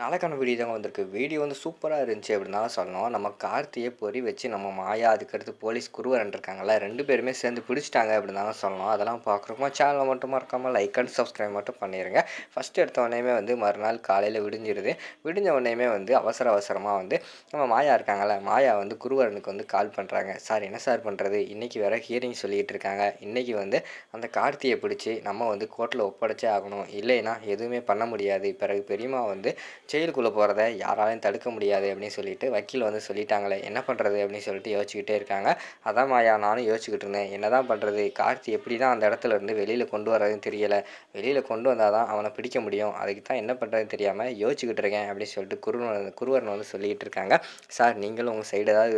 நாளைக்கான வீடியோ தாங்க வந்திருக்கு. வீடியோ வந்து சூப்பராக இருந்துச்சு அப்படின்னு தான் சொல்லணும். நம்ம கார்த்தியை பொறி வச்சு நம்ம மாயா அதுக்கடுத்து போலீஸ் குருவரன் இருக்காங்கல்ல ரெண்டு பேருமே சேர்ந்து பிடிச்சிட்டாங்க அப்படின்னு தான் சொல்லணும். அதெல்லாம் பார்க்குறோமா சேனலை மட்டும் மறக்காமல் லைக் அண்ட் சப்ஸ்கிரைப் மட்டும் பண்ணிடுங்க ஃபஸ்ட் எடுத்த உடனேமே வந்து மறுநாள் காலையில் விடிஞ்சிருது. விடிஞ்ச உடனேமே வந்து அவசர அவசரமாக வந்து நம்ம மாயா இருக்காங்கல்ல மாயா வந்து குருவரனுக்கு வந்து கால் பண்ணுறாங்க சார் என்ன சார் பண்ணுறது இன்றைக்கி வேறு ஹியரிங் சொல்லிகிட்டு இருக்காங்க. இன்றைக்கி வந்து அந்த கார்த்தியை பிடிச்சி நம்ம வந்து கோர்ட்டில் ஒப்படைச்சே ஆகணும். இல்லைன்னா எதுவுமே பண்ண முடியாது. பிறகு பெரியம்மா வந்து ஜெயிலுக்குள்ளே போகிறத யாராலையும் தடுக்க முடியாது அப்படின்னு சொல்லிட்டு வக்கீல் வந்து சொல்லிட்டாங்களே. என்ன பண்ணுறது அப்படின்னு சொல்லிட்டு யோசிச்சுக்கிட்டே இருக்காங்க. அதான் மாயா நானும் யோசிச்சுக்கிட்டு இருந்தேன். என்ன தான் பண்ணுறது? கார்த்தி எப்படி தான் அந்த இடத்துல இருந்து வெளியில் கொண்டு வரதுன்னு தெரியலை. வெளியில் கொண்டு வந்தால் தான் அவனை பிடிக்க முடியும். அதுக்கு தான் என்ன பண்ணுறதுன்னு தெரியாமல் யோசிச்சுக்கிட்டு இருக்கேன் அப்படின்னு சொல்லிட்டு குருவன் குருவரன் வந்து சொல்லிக்கிட்டு இருக்காங்க. சார் நீங்களும் உங்கள் சைடு ஏதாவது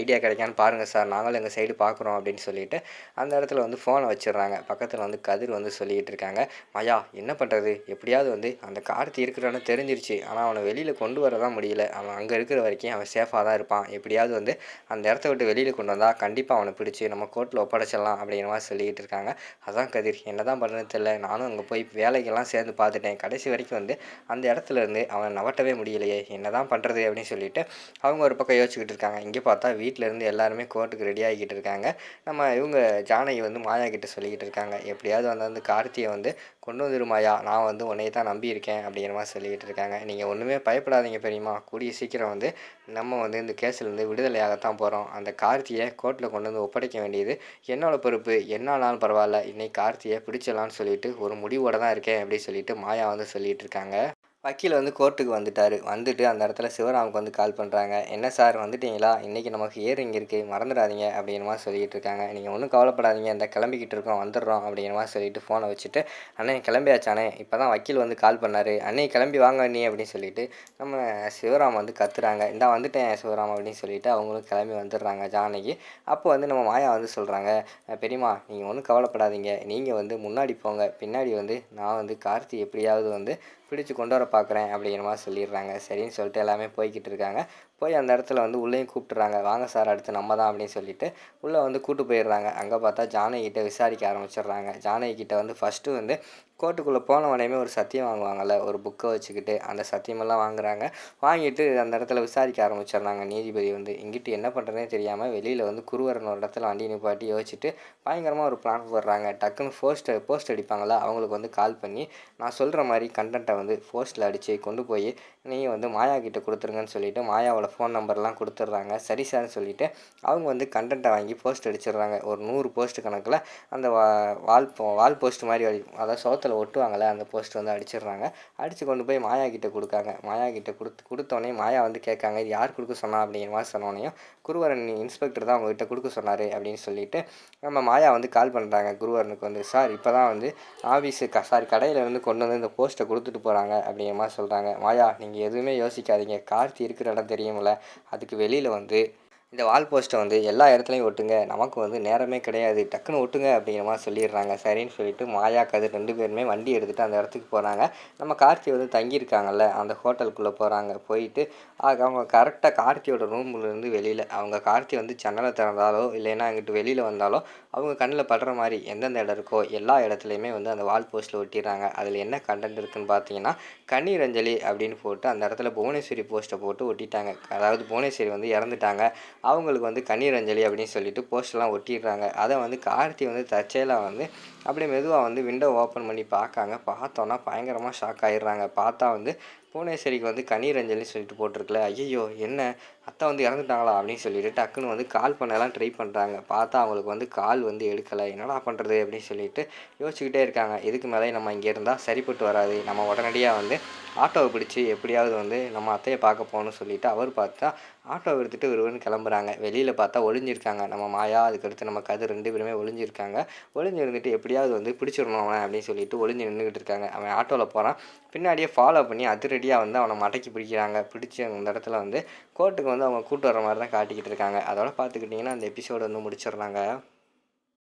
ஐடியா கிடைக்கான்னு பாருங்கள் சார். நாங்களும் எங்கள் சைடு பார்க்குறோம் அப்படின்னு சொல்லிட்டு அந்த இடத்துல வந்து ஃபோனை வச்சிடுறாங்க. பக்கத்தில் வந்து கதிர் வந்து சொல்லிக்கிட்டு இருக்காங்க. மாயா என்ன பண்ணுறது? எப்படியாவது வந்து அந்த கார்த்தி இருக்கிறான்னு தெரிஞ்சிருச்சு. ஆனால் அவனை வெளியில் கொண்டு வர தான் முடியல. அவன் அங்கே இருக்கிற வரைக்கும் அவன் சேஃபாக தான் இருப்பான். எப்படியாவது வந்து அந்த இடத்த விட்டு வெளியில் கொண்டு வந்தால் கண்டிப்பாக அவனை பிடிச்சி நம்ம கோர்ட்டில் ஒப்படைச்சிடலாம் அப்படிங்கிற மாதிரி சொல்லிக்கிட்டு இருக்காங்க. அதான் கதிர். என்ன தான் பண்ணுறதுன்னு தெரியல. நானும் அங்கே போய் வேலைக்கெல்லாம் சேர்ந்து பார்த்துட்டேன். கடைசி வரைக்கும் வந்து அந்த இடத்துல இருந்து அவனை நவட்டவே முடியலையே. என்ன தான் பண்ணுறது அப்படின்னு சொல்லிட்டு அவங்க ஒரு பக்கம் யோசிச்சுக்கிட்டு இருக்காங்க. இங்கே பார்த்தா வீட்டிலேருந்து எல்லாருமே கோர்ட்டுக்கு ரெடி ஆகிக்கிட்டு இருக்காங்க. நம்ம இவங்க ஜானகி வந்து மாயா கிட்ட சொல்லிக்கிட்டு இருக்காங்க. எப்படியாவது வந்து அந்த கார்த்தியை வந்து கொண்டு வந்துருமாயா நான் வந்து உன்னையை தான் நம்பியிருக்கேன் அப்படிங்கிற மாதிரி சொல்லிக்கிட்டு இருக்காங்க. நீங்கள் நீங்கள் ஒன்றுமே பயப்படாதீங்க பெரியம்மா. கூடிய சீக்கிரம் வந்து நம்ம வந்து இந்த கேஸ்லேருந்து விடுதலையாகத்தான் போகிறோம் அந்த கார்த்தியை கோர்ட்டில் கொண்டு வந்து ஒப்படைக்க வேண்டியது என்னோடய பொறுப்பு. என்ன ஆனாலும் பரவாயில்ல. இன்னைக்கு கார்த்தியை பிடிச்சலான்னு சொல்லிட்டு ஒரு முடிவோடு தான் இருக்கேன் அப்படின்னு சொல்லிட்டு மாயா வந்து சொல்லிகிட்டு இருக்காங்க. வக்கீல் வந்து கோர்ட்டுக்கு வந்துட்டார். வந்துட்டு அந்த இடத்துல சிவராமுக்கு வந்து கால் பண்ணுறாங்க என்ன சார் வந்துட்டீங்களா? இன்றைக்கி நமக்கு ஹியரிங் இருக்குது மறந்துடாதீங்க அப்படிங்கிற மாதிரி சொல்லிகிட்டு இருக்காங்க. நீங்கள் ஒன்றும் கவலைப்படாதீங்க. இந்த கிளம்பிக்கிட்டு இருக்கோம் வந்துடுறோம் அப்படிங்கிற மாதிரி சொல்லிட்டு ஃபோனை வச்சுட்டு அண்ணே கிளம்பியாச்சானே இப்போ தான் வக்கீல் வந்து கால் பண்ணார். அண்ணே கிளம்பி வாங்க நீ அப்படின்னு சொல்லிட்டு நம்ம சிவராம் வந்து கத்துறாங்க. இந்தா வந்துட்டேன் சிவராம் அப்படின்னு சொல்லிட்டு அவங்களும் கிளம்பி வந்துடுறாங்க ஜானகி. அப்போ வந்து நம்ம மாயா வந்து சொல்கிறாங்க பெரியம்மா நீங்கள் ஒன்றும் கவலைப்படாதீங்க. நீங்கள் வந்து முன்னாடி போங்க. பின்னாடி வந்து நான் வந்து கார்த்தி எப்படியாவது வந்து பிடிச்சி கொண்டு வர பார்க்குறேன் அப்படிங்கிற மாதிரி சொல்லிடுறாங்க. சரின்னு சொல்லிட்டு எல்லாமே போய்கிட்டு இருக்காங்க. போய் அந்த இடத்துல வந்து உள்ளேயும் கூப்பிட்டுறாங்க. வாங்க சார் அடுத்து நம்ம தான் அப்படின்னு சொல்லிட்டு உள்ளே வந்து கூட்டு போயிடுறாங்க. அங்கே பார்த்தா ஜானகிட்ட விசாரிக்க ஆரம்பிச்சிடுறாங்க. ஜானகிட்ட வந்து ஃபஸ்ட்டு வந்து கோர்ட்டுக்குள்ளே போன உடனே ஒரு சத்தியம் வாங்குவாங்கள்ல ஒரு புக்கை வச்சுக்கிட்டு அந்த சத்தியமெல்லாம் வாங்குறாங்க. வாங்கிட்டு அந்த இடத்துல விசாரிக்க ஆரம்பிச்சிடுறாங்க. நீதிபதி வந்து இங்கிட்டு என்ன பண்ணுறதுனே தெரியாமல் வெளியில் வந்து குருவரன் ஒரு இடத்துல வண்டி நிப்பாட்டி யோசிச்சுட்டு பயங்கரமாக ஒரு பிளான் போடுறாங்க. டக்குன்னு போஸ்ட் போஸ்ட் அடிப்பாங்களா அவங்களுக்கு வந்து கால் பண்ணி நான் சொல்கிற மாதிரி கண்டென்ட்டை வந்து போஸ்ட்டில் அடித்து கொண்டு போய் நீங்கள் வந்து மாயா கிட்ட கொடுத்துருங்கன்னு சொல்லிவிட்டு மாயாவோட ஃபோன் நம்பர்லாம் கொடுத்துட்றாங்க. சரி சார்னு சொல்லிவிட்டு அவங்க வந்து கண்டென்ட்டை வாங்கி போஸ்ட் அடிச்சிடுறாங்க. ஒரு நூறு போஸ்ட் கணக்கில் அந்த வா வால் வால் போஸ்ட் மாதிரி அடி அதாவது சோத்தில் ஒட்டுவாங்கள்ல அந்த போஸ்ட் வந்து அடிச்சிடுறாங்க. அடித்து கொண்டு போய் மாயா கிட்டே கொடுக்காங்க. மாயா கிட்டே கொடுத்து கொடுத்தோடனே மாயா வந்து கேட்காங்க இது யார் கொடுக்க சொன்னா? அப்படிங்கிற மாதிரி சொன்னோடனையும் குருவரன் இன்ஸ்பெக்டர் தான் அவங்ககிட்ட கொடுக்க சொன்னார் அப்படின்னு சொல்லிட்டு நம்ம மாயா வந்து கால் பண்ணுறாங்க குருவரனுக்கு வந்து சார் இப்போ தான் வந்து ஆஃபீஸு க சாரி கடையில் இருந்து கொண்டு வந்து இந்த போஸ்ட்டை கொடுத்துட்டு போகிறாங்க அப்படிங்கிற மாதிரி சொல்கிறாங்க மாயா நீங்கள் எதுவுமே யோசிக்காதீங்க. கார்த்தி இருக்கிற இடம் வச்சுக்கோங்களேன் அதுக்கு வெளியில் வந்து இந்த வால் போஸ்ட்டை வந்து எல்லா இடத்துலையும் ஒட்டுங்க. நமக்கு வந்து நேரமே கிடையாது. டக்குன்னு ஒட்டுங்க அப்படிங்கிற மாதிரி சொல்லிடுறாங்க. சரின்னு சொல்லிட்டு மாயா கதிர் ரெண்டு பேருமே வண்டி எடுத்துகிட்டு அந்த இடத்துக்கு போகிறாங்க நம்ம கார்த்தி வந்து தங்கியிருக்காங்கல்ல அந்த ஹோட்டலுக்குள்ளே போகிறாங்க போயிட்டு அவங்க கரெக்டாக கார்த்தியோட ரூம்லேருந்து வெளியில் அவங்க கார்த்தி வந்து ஜன்னலை திறந்தாலோ இல்லைன்னா அங்கிட்டு வெளியில் வந்தாலோ அவங்க கண்ணில் படுற மாதிரி எந்தெந்த இடம் இருக்கோ எல்லா இடத்துலையுமே வந்து அந்த வால் போஸ்ட்டில் ஒட்டிடுறாங்க. அதில் என்ன கண்டென்ட் இருக்குதுன்னு பார்த்தீங்கன்னா கண்ணீர் அஞ்சலி அப்படின்னு போட்டு அந்த இடத்துல புவனேஸ்வரி போஸ்ட்டை போட்டு ஒட்டிட்டாங்க. அதாவது புவனேஸ்வரி வந்து இறந்துட்டாங்க. அவங்களுக்கு வந்து கண்ணீர் அஞ்சலி அப்படின்னு சொல்லிட்டு போஸ்டெல்லாம் ஒட்டிடுறாங்க. அதை வந்து கார்த்தி வந்து தற்செயலாக வந்து அப்படியே மெதுவாக வந்து விண்டோ ஓப்பன் பண்ணி பார்க்காங்க. பார்த்தோன்னா பயங்கரமாக ஷாக் ஆகிடுறாங்க பார்த்தா வந்து புவனேஸ்வரிக்கு வந்து கண்ணீர் அஞ்சலின்னு சொல்லிட்டு போட்டிருக்கல. ஐயோ என்ன? அத்தை வந்து இறந்துட்டாங்களா? அப்படின்னு சொல்லிட்டு டக்குன்னு வந்து கால் பண்ணலாம் ட்ரை பண்ணுறாங்க பார்த்தா அவங்களுக்கு வந்து கால் வந்து எடுக்கலை. என்னடா பண்ணுறது அப்படின்னு சொல்லிட்டு யோசிச்சுக்கிட்டே இருக்காங்க. இதுக்கு மேலே நம்ம இங்கே இருந்தால் சரிப்பட்டு வராது. நம்ம உடனடியாக வந்து ஆட்டோவை பிடிச்சி எப்படியாவது வந்து நம்ம அத்தையை பார்க்க போகணும்னு சொல்லிட்டு அவர் பார்த்தா ஆட்டோவை எடுத்துகிட்டு ஒருவன் கிளம்புறாங்க. வெளியில் பார்த்தா ஒளிஞ்சிருக்காங்க. நம்ம மாயா அதுக்கடுத்து நம்ம கது ரெண்டு பேருமே ஒளிஞ்சிருக்காங்க. ஒளிஞ்சு இருந்துட்டு எப்படியாவது வந்து பிடிச்சிடணும் அவன் அப்படின்னு சொல்லிட்டு ஒளிஞ்சு நின்றுக்கிட்டு இருக்காங்க. அவன் ஆட்டோவில் போகிறான் பின்னாடியே ஃபாலோ பண்ணி அதிரடியாக வந்து அவனை மடக்கி பிடிக்கிறாங்க. பிடிச்சி அந்த இடத்துல வந்து கோர்ட்டுக்கு வந்து அவங்க கூட்டு வர மாதிரி தான் காட்டிக்கிட்டு இருக்காங்க. அதோட பார்த்துக்கிட்டிங்கன்னா அந்த எபிசோடு வந்து முடிச்சிடுறாங்க